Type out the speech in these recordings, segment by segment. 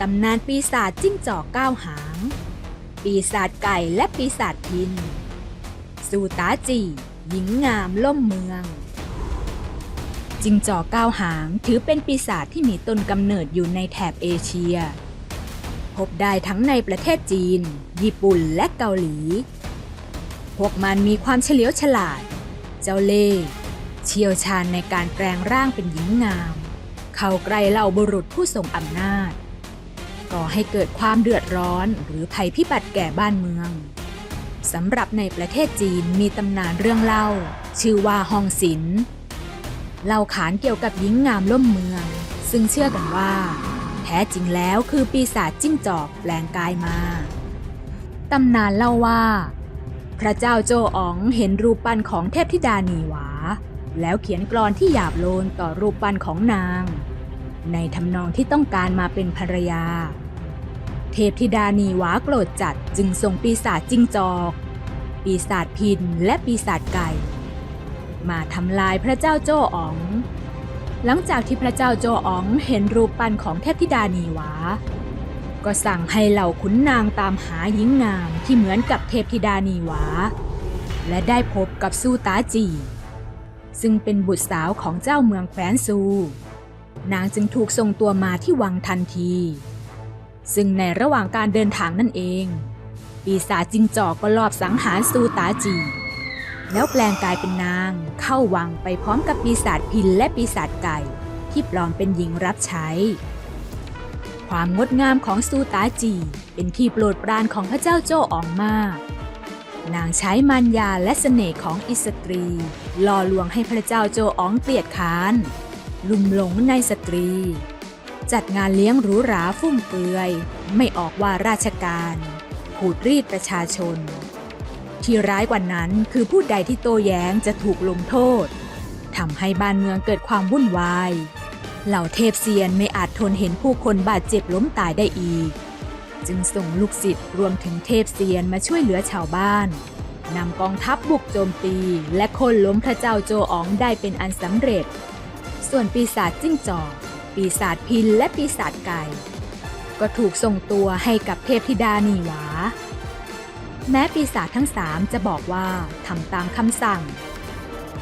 ตำนานปีศาจจิ้งจอกเก้าหาง ปีศาจไก่และปีศาจพิน สูตาจี หญิงงามล่มเมือง จิงจอกเก้าหางถือเป็นปีศาจที่มีต้นกำเนิดอยู่ในแถบเอเชีย พบได้ทั้งในประเทศจีน ญี่ปุ่นและเกาหลี พวกมันมีความเฉลียวฉลาด เจ้าเล่ห์เชี่ยวชาญในการแปลงร่างเป็นหญิงงาม เข้าใกล้เหล่าบุรุษผู้ทรงอำนาจ ก่อให้เกิดความเดือดร้อนหรือภัยพิบัติแก่บ้านเมืองสำหรับในประเทศจีนมีตำนานเรื่องเล่า ชื่อว่าฮองศินเล่าขานเกี่ยวกับหญิงงามล่มเมือง ซึ่งเชื่อกันว่า แท้จริงแล้วคือปีศาจจิ้งจอกแปลงกายมาตำนานเล่าว่า พระเจ้าโจอ๋องเห็นรูปปั้นของเทพธิดานีหวา แล้วเขียนกลอนที่หยาบโลนต่อรูปปั้นของนาง ในทำนองที่ต้องการมาเป็นภรรยา เทพธิดานีวาโกรธจัดจึงส่งปีศาจจิ้งจอก ปีศาจพินและปีศาจไก่ มาทำลายพระเจ้าโจอ๋อง หลังจากที่พระเจ้าโจอ๋องเห็นรูปปั้นของเทพธิดานีวา ก็สั่งให้เหล่าขุนนางตามหาหญิงงามที่เหมือนกับเทพธิดานีวา และได้พบกับซูตาจีซึ่งเป็นบุตรสาวของเจ้าเมืองแคว้นซู นางจึงถูกส่งตัวมาที่วังทันที ซึ่งในระหว่างการเดินทางนั่นเอง ปีศาจจิงจอกก็ลอบสังหารซูตาจี แล้วแปลงกายเป็นนางเข้าวังไปพร้อมกับปีศาจพินและปีศาจไก่ ที่ปลอมเป็นหญิงรับใช้ ความงดงามของซูตาจี เป็นที่โปรดปรานของพระเจ้าโจอองมากนางใช้มารยาและเสน่ห์ของอิสตรี ล่อลวงให้พระเจ้าโจอองเกลียดค้าน ลุ่มหลงในสตรี จัดงานเลี้ยงหรูหราฟุ่มเฟือย ไม่ออกว่าราชการขูดรีดประชาชน ที่ร้ายกว่านั้นคือผู้ใดที่โต้แย้งจะถูกลงโทษทำให้บ้านเมืองเกิดความวุ่นวาย เหล่าเทพเซียนไม่อาจทนเห็นผู้คนบาดเจ็บล้มตายได้อีก จึงส่งลูกศิษย์รวมถึงเทพเซียนมาช่วยเหลือชาวบ้านนำกองทัพบุกโจมตี และคนล้มพระเจ้าโจอ๋องได้เป็นอันสำเร็จ ส่วนปีศาจจิ้งจอกปีศาจพินและปีศาจไก่ ก็ถูกส่งตัวให้กับเทพธิดานีหวา แม้ปีศาจทั้งสามจะบอกว่าทำตามคำสั่ง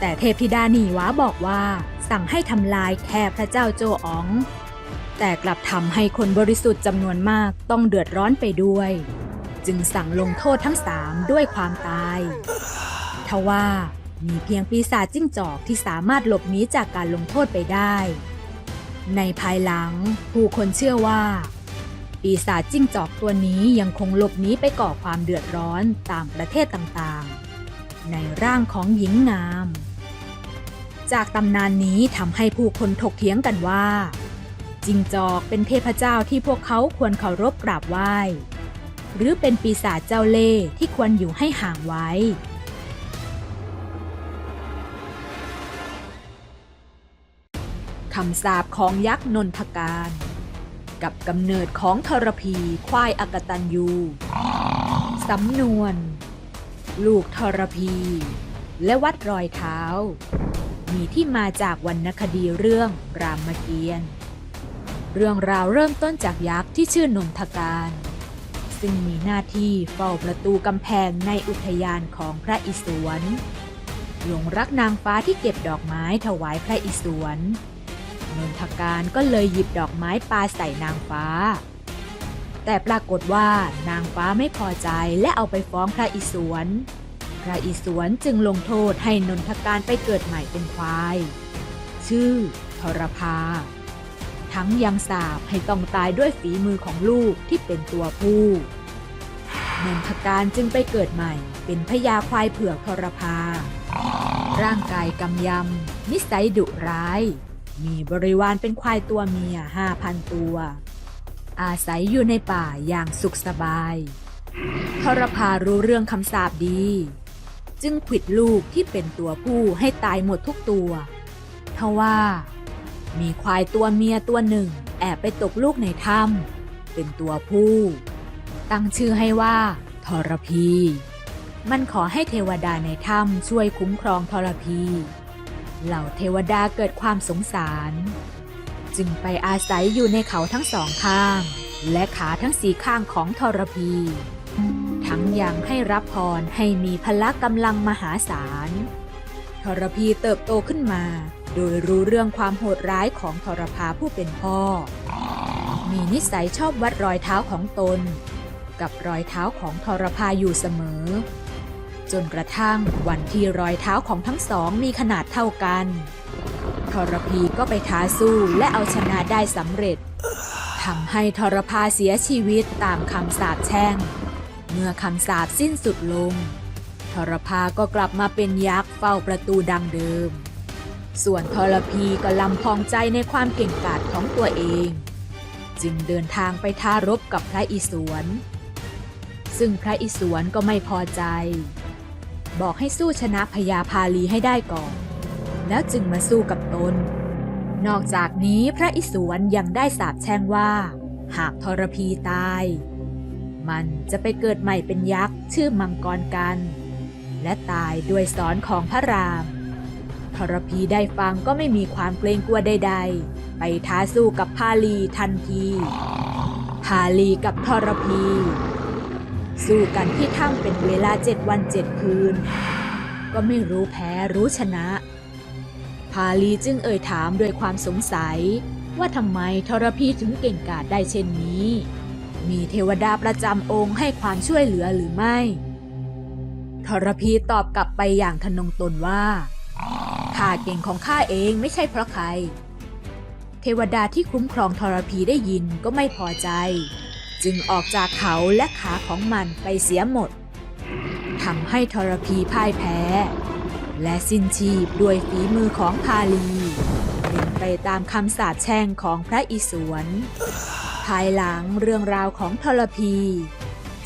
แต่เทพธิดานีหวาบอกว่าสั่งให้ทำลายแค่พระเจ้าโจอ๋อง แต่กลับทำให้คนบริสุทธิ์จำนวนมากต้องเดือดร้อนไปด้วย จึงสั่งลงโทษทั้งสามด้วยความตายทว่า มีเพียงปีศาจจิ้งจอกที่สามารถหลบหนีจากการลงโทษไปได้ ในภายหลัง ผู้คนเชื่อว่า ปีศาจจิ้งจอกตัวนี้ยังคงหลบหนีไปก่อความเดือดร้อนตามประเทศต่างๆ ในร่างของหญิงงาม จากตำนานนี้ทำให้ผู้คนถกเถียงกันว่า จิงจอกเป็นเทพเจ้าที่พวกเขาควรเคารพกราบไหว้ หรือเป็นปีศาจเจ้าเล่ห์ที่ควรอยู่ให้ห่างไว้ คำสาปของยักษ์นนทการ กับกำเนิดของทรพีควายอกตันยูสำนวน ลูกทรพี และวัดรอยเท้า มีที่มาจากวรรณคดีเรื่องรามเกียรติ์เรื่องราวเริ่มต้นจากยักษ์ที่ชื่อนนทการ ซึ่งมีหน้าที่เฝ้าประตูกำแพงในอุทยานของพระอิศวรหลงรักนางฟ้าที่เก็บดอกไม้ถวายพระอิศวร นนทการก็เลยหยิบดอกไม้ปาใส่นางฟ้า แต่ปรากฏว่านางฟ้าไม่พอใจและเอาไปฟ้องพระอิศวร พระอิศวรจึงลงโทษให้นนทการไปเกิดใหม่เป็นควาย ชื่อทรพา ทั้งยังสาบให้ต้องตายด้วยฝีมือของลูกที่เป็นตัวผู้นนทการจึงไปเกิดใหม่เป็นพญาควายเผือกทรพา ร่างกายกำยำ นิสัยดุร้าย มีบริวารเป็นควายตัวเมียห้าพันตัว อาศัยอยู่ในป่าอย่างสุขสบายทรพารู้เรื่องคำสาปดี จึงขิดลูกที่เป็นตัวผู้ให้ตายหมดทุกตัว ทว่า มีควายตัวเมียตัวหนึ่ง แอบไปตกลูกในถ้ำเป็นตัวผู้ ตั้งชื่อให้ว่าทรพี มันขอให้เทวดาในถ้ำช่วยคุ้มครองทรพี เหล่าเทวดาเกิดความสงสาร จึงไปอาศัยอยู่ในเขาทั้งสองข้าง และขาทั้งสีข้างของทรพี ทั้งยังให้รับพรให้มีพละกำลังมหาศาลทรพีเติบโตขึ้นมา โดยรู้เรื่องความโหดร้ายของทรพาผู้เป็นพ่อ มีนิสัยชอบวัดรอยเท้าของตน กับรอยเท้าของทรพาอยู่เสมอ จนกระทั่งวันที่รอยเท้าของทั้งสองมีขนาดเท่ากันทรพีก็ไปท้าสู้และเอาชนะได้สำเร็จทำให้ทรพาเสียชีวิตตามคำสาปแช่ง เมื่อคำสาปสิ้นสุดลง ทรพาก็กลับมาเป็นยักษ์เฝ้าประตูดังเดิม ส่วนทรพีก็ลำพองใจในความเก่งกาจของตัวเอง จึงเดินทางไปท้ารบกับพระอิศวร ซึ่งพระอิศวรก็ไม่พอใจ บอกให้สู้ชนะพญาพาลีให้ได้ก่อน แล้วจึงมาสู้กับตน นอกจากนี้พระอิศวรยังได้สาปแช่งว่า หากทรพีตาย มันจะไปเกิดใหม่เป็นยักษ์ชื่อมังกรกัน และตายด้วยสอนของพระรามทรพีได้ฟังก็ไม่มีความเกรงกลัวใดๆ ไปท้าสู้กับพาลีทันทีพาลีกับทรพี สู้กันที่ถ้ำเป็นเวลาเจ็ดวันเจ็ดคืน ก็ไม่รู้แพ้รู้ชนะ พาลีจึงเอ่ยถามด้วยความสงสัย ว่าทำไมทรพีถึงเก่งกาจได้เช่นนี้ มีเทวดาประจำองค์ให้ความช่วยเหลือหรือไม่ทรพีตอบกลับไปอย่างทนงตนว่าข้าเก่งของข้าเองไม่ใช่เพราะใคร เทวดาที่คุ้มครองทรพีได้ยินก็ไม่พอใจ จึงออกจากเขาและขาของมันไปเสียหมดทำให้ทรพีพ่ายแพ้ และสิ้นชีพด้วยฝีมือของพาลีเป็นไปตามคำสาปแช่งของพระอิศวร ภายหลังเรื่องราวของทรพี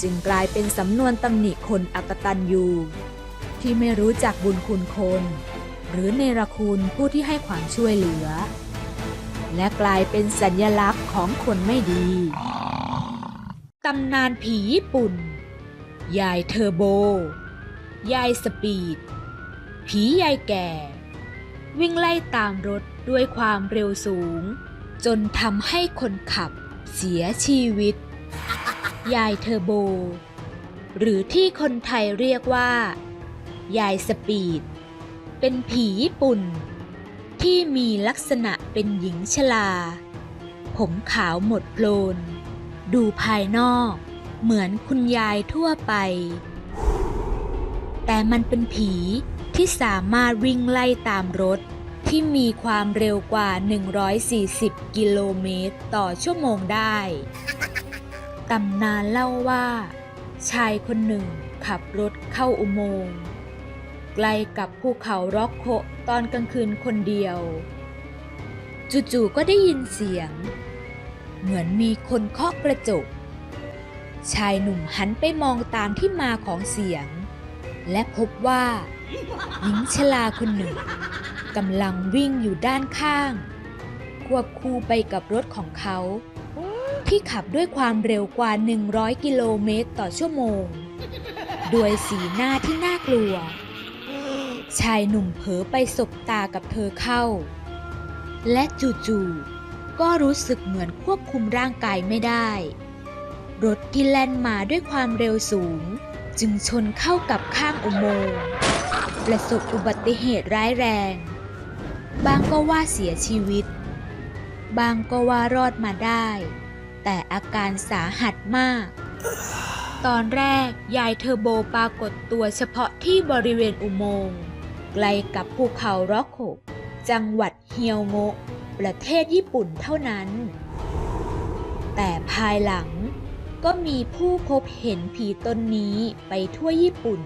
จึงกลายเป็นสำนวนตำหนิคนอักตันยูที่ไม่รู้จักบุญคุณคน หรือเนรคุณผู้ที่ให้ความช่วยเหลือ และกลายเป็นสัญลักษณ์ของคนไม่ดีำนานผีญี่ปุ่น ยายเทอร์โบ ยายสปีด ผียายแก่ วิ่งไล่ตามรถด้วยความเร็วสูง จนทำให้คนขับเสียชีวิต ยายเทอร์โบ หรือที่คนไทยเรียกว่า ยายสปีด เป็นผีญี่ปุ่น ที่มีลักษณะเป็นหญิงชราผมขาวหมดโพลน ดูภายนอก เหมือนคุณยายทั่วไป แต่มันเป็นผีที่สามารถวิ่งไล่ตามรถที่มีความเร็วกว่า 140 กิโลเมตรต่อชั่วโมงได้ ตำนานเล่าว่า ชายคนหนึ่งขับรถเข้าอุโมงค์ใกล้กับภูเขาร็อกโคตอนกลางคืนคนเดียว จู่ๆก็ได้ยินเสียง เหมือนมีคนเคาะกระจก ชายหนุ่มหันไปมองตามที่มาของเสียง และพบว่าหญิงชราคนหนึ่งกำลังวิ่งอยู่ด้านข้าง ควบคู่ไปกับรถของเขา ที่ขับด้วยความเร็วกว่า 100 กิโลเมตรต่อชั่วโมงด้วยสีหน้าที่น่ากลัว ชายหนุ่มเผลอไปสบตากับเธอเข้า และจู่ๆ ก็รู้สึกเหมือนควบคุมร่างกายไม่ได้ รถที่แล่นมาด้วยความเร็วสูง จึงชนเข้ากับข้างอุโมงค์ประสบอุบัติเหตุร้ายแรง บางก็ว่าเสียชีวิต บางก็ว่ารอดมาได้ แต่อาการสาหัสมาก ตอนแรกยายเทอร์โบปรากฏตัวเฉพาะที่บริเวณอุโมงค์ไกลกับภูเขาร็อกโขจังหวัดเฮียวโงะ ประเทศญี่ปุ่นเท่านั้น แต่ภายหลังก็มีผู้พบเห็นผีตนนี้ไปทั่วญี่ปุ่น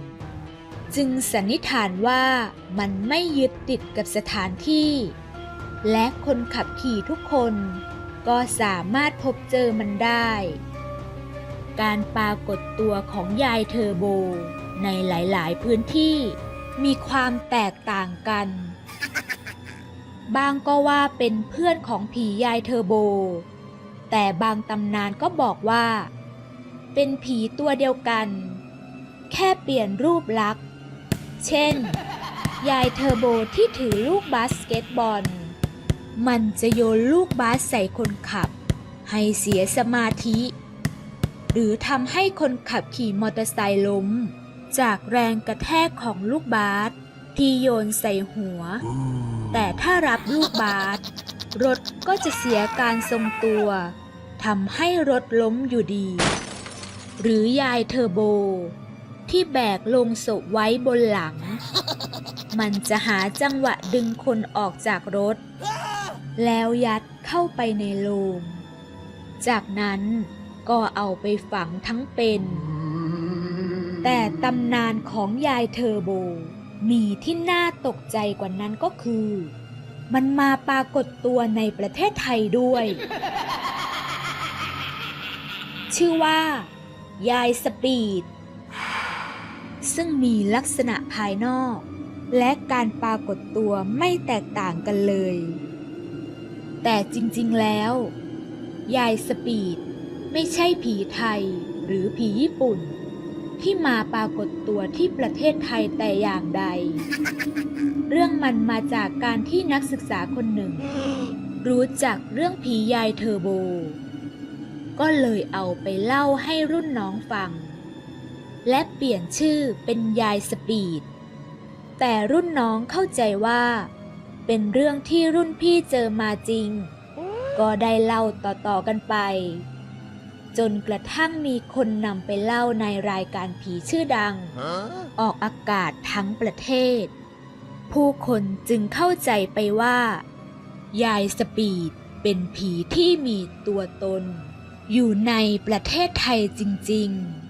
จึงสันนิษฐานว่ามันไม่ยึดติดกับสถานที่ และคนขับขี่ทุกคนก็สามารถพบเจอมันได้ การปรากฏตัวของยายเทอร์โบ ในหลาย ๆ พื้นที่มีความแตกต่างกัน บางก็ว่าเป็นเพื่อนของผียายเทอร์โบ แต่บางตำนานก็บอกว่า เป็นผีตัวเดียวกัน แค่เปลี่ยนรูปลักษณ์เช่น ยายเทอร์โบที่ถือลูกบาสเกตบอล มันจะโยนลูกบาสใส่คนขับ ให้เสียสมาธิ หรือทำให้คนขับขี่มอเตอร์ไซค์ล้ม จากแรงกระแทกของลูกบาส ที่โยนใส่หัว แต่ถ้ารับลูกบาสรถก็จะเสียการทรงตัวทำให้รถล้มอยู่ดี หรือยายเทอร์โบ ที่แบกลงศพไว้บนหลัง มันจะหาจังหวะดึงคนออกจากรถ แล้วยัดเข้าไปในโลง จากนั้นก็เอาไปฝังทั้งเป็น แต่ตำนานของยายเทอร์โบ มีที่น่าตกใจกว่านั้นก็คือ มันมาปรากฏตัวในประเทศไทยด้วย ชื่อว่า ยายสปีด ซึ่งมีลักษณะภายนอก และการปรากฏตัวไม่แตกต่างกันเลย แต่จริงๆแล้ว ยายสปีดไม่ใช่ผีไทยหรือผีญี่ปุ่น ที่มาปรากฏตัวที่ประเทศไทยแต่อย่างใด เรื่องมันมาจากการที่นักศึกษาคนหนึ่ง รู้จักเรื่องผียายเทอร์โบ ก็เลยเอาไปเล่าให้รุ่นน้องฟัง และเปลี่ยนชื่อเป็นยายสปีด แต่รุ่นน้องเข้าใจว่า เป็นเรื่องที่รุ่นพี่เจอมาจริง ก็ได้เล่าต่อๆกันไป จนกระทั่งมีคนนำไปเล่าในรายการผีชื่อดัง ออกอากาศทั้งประเทศ ผู้คนจึงเข้าใจไปว่า ยายสปีดเป็นผีที่มีตัวตน อยู่ในประเทศไทยจริง ๆ